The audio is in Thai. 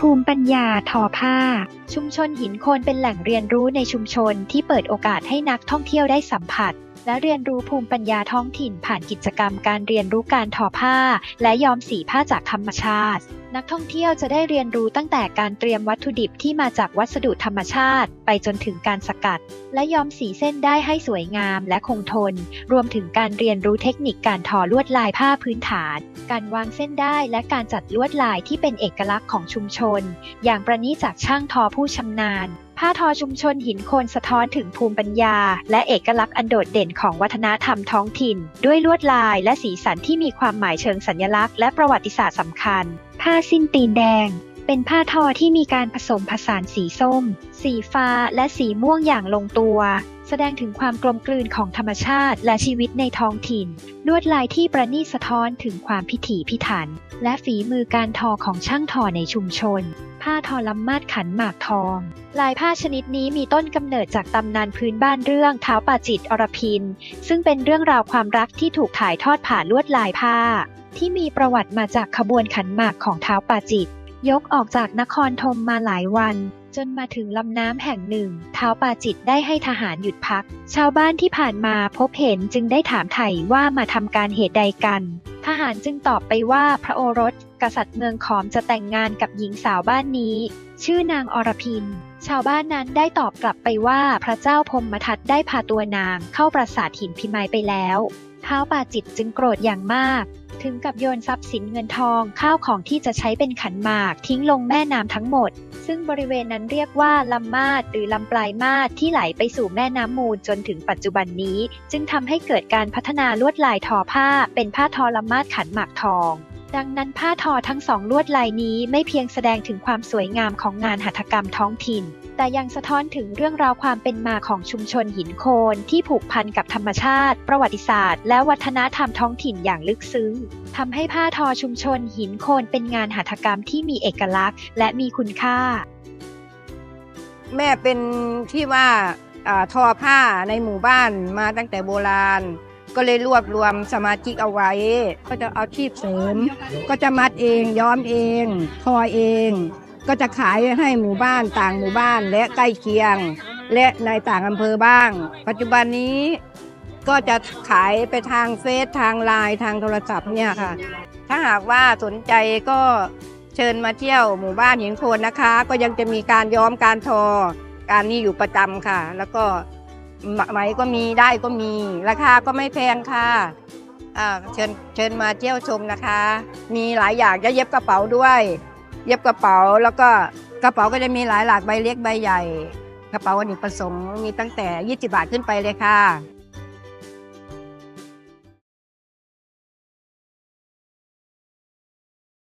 ภูมิปัญญาทอผ้า ชุมชนหินโคนเป็นแหล่งเรียนรู้ในชุมชนที่เปิดโอกาสให้นักท่องเที่ยวได้สัมผัส และเรียนรู้ภูมิปัญญาท้องถิ่นผ่านกิจกรรมการเรียนรู้การทอผ้า และย้อมสีผ้าจากธรรมชาติ นักท่องเที่ยวจะได้เรียนรู้ตั้งแต่การเตรียมวัตถุดิบที่มาจากวัสดุธรรมชาติ ไปจนถึงการสกัด และย้อมสีเส้นได้ให้สวยงามและคงทน รวมถึงการเรียนรู้เทคนิคการทอลวดลายผ้าพื้นฐาน การวางเส้นได้และการจัดลวดลายที่เป็นเอกลักษณ์ของชุมชน อย่างประณีตจากช่างทอผู้ชำนาญ ผ้าทอชุมชนหินโคนสะท้อนถึงภูมิปัญญา และเอกลักษณ์อันโดดเด่นของวัฒนธรรมท้องถิ่น ด้วยลวดลายและสีสันที่มีความหมายเชิงสัญลักษณ์และประวัติศาสตร์สำคัญ ผ้าสิ้นตีนแดง เป็นผ้าทอที่มีการผสมผสานสีส้ม สีฟ้า และสีม่วงอย่างลงตัว แสดงถึงความกลมกลืนของธรรมชาติและชีวิตในท้องถิ่น ลวดลายที่ประณีตสะท้อนถึงความพิถีพิถัน และฝีมือการทอของช่างทอในชุมชน ผ้าทอลำมาดขันหมากทอง ลายผ้าชนิดนี้มีต้นกำเนิดจากตำนานพื้นบ้านเรื่องเท้าป่าจิตอรพิน ซึ่งเป็นเรื่องราวความรักที่ถูกถ่ายทอดผ่านลวดลายผ้า ที่มีประวัติมาจากขบวนขันหมากของเท้าป่าจิต ยกออกจากนครธมมาหลายวัน จนมาถึงลำน้ำแห่งหนึ่ง เท้าป่าจิตได้ให้ทหารหยุดพัก ชาวบ้านที่ผ่านมาพบเห็นจึงได้ถามไถ่ว่ามาทำการเหตุใดกัน ทหารจึงตอบไปว่าพระโอรส กษัตริย์เมืองขอมจะแต่งงานกับหญิงสาวบ้านนี้ ชื่อนางอรพิน ชาวบ้านนั้นได้ตอบกลับไปว่าพระเจ้าพรหมทัตได้พาตัวนางเข้าปราสาทหินพิมายไปแล้วท้าวป่าจิตจึงโกรธอย่างมาก ถึงกับโยนทรัพย์สินเงินทองข้าวของที่จะใช้เป็นขันหมากทิ้งลงแม่น้ำทั้งหมด ซึ่งบริเวณนั้นเรียกว่าลำมาดหรือลำปลายมาดที่ไหลไปสู่แม่น้ำมูลจนถึงปัจจุบันนี้ จึงทำให้เกิดการพัฒนาลวดลายทอผ้าเป็นผ้าทอลำมาดขันหมากทอง ดังนั้นผ้าทอทั้งสองลวดลายนี้ไม่เพียงแสดงถึงความสวยงามของงานหัตถกรรมท้องถิ่น แต่ยังสะท้อนถึงเรื่องราวความเป็นมาของชุมชนหินโคนที่ผูกพันกับธรรมชาติ ประวัติศาสตร์ และวัฒนธรรมท้องถิ่นอย่างลึกซึ้งทำให้ผ้าทอชุมชนหินโคนเป็นงานหัตถกรรมที่มีเอกลักษณ์ และมีคุณค่า แม่เป็นที่ว่าอทอผ้าในหมู่บ้านมาตั้งแต่โบราณ ก็เลยรวบรวมสมาชิกเอาไว้ ก็จะเอาชีพเสริม ก็จะมัดเองย้อมเองทอเอง ก็จะขายให้หมู่บ้านต่างหมู่บ้านและใกล้เคียง และในต่างอำเภอบ้าง ปัจจุบันนี้ก็จะขายไปทางเฟซทางไลน์ทางโทรศัพท์เนี่ยค่ะ ถ้าหากว่าสนใจก็เชิญมาเที่ยวหมู่บ้านหญิงโคนนะคะ ก็ยังจะมีการย้อมการทอ การนี้อยู่ประจำค่ะ แล้วก็ ไหมก็มีได้ก็มี ราคาก็ไม่แพงค่ะอ่าเชิญเชิญมาเที่ยวชมนะคะ มีหลายอย่างจะเย็บกระเป๋าด้วย เย็บกระเป๋าแล้วก็กระเป๋าก็จะมีหลายหลากใบเล็กใบใหญ่ กระเป๋าอเนกประสงค์มีตั้งแต่ 20 บาทขึ้นไปเลยค่ะ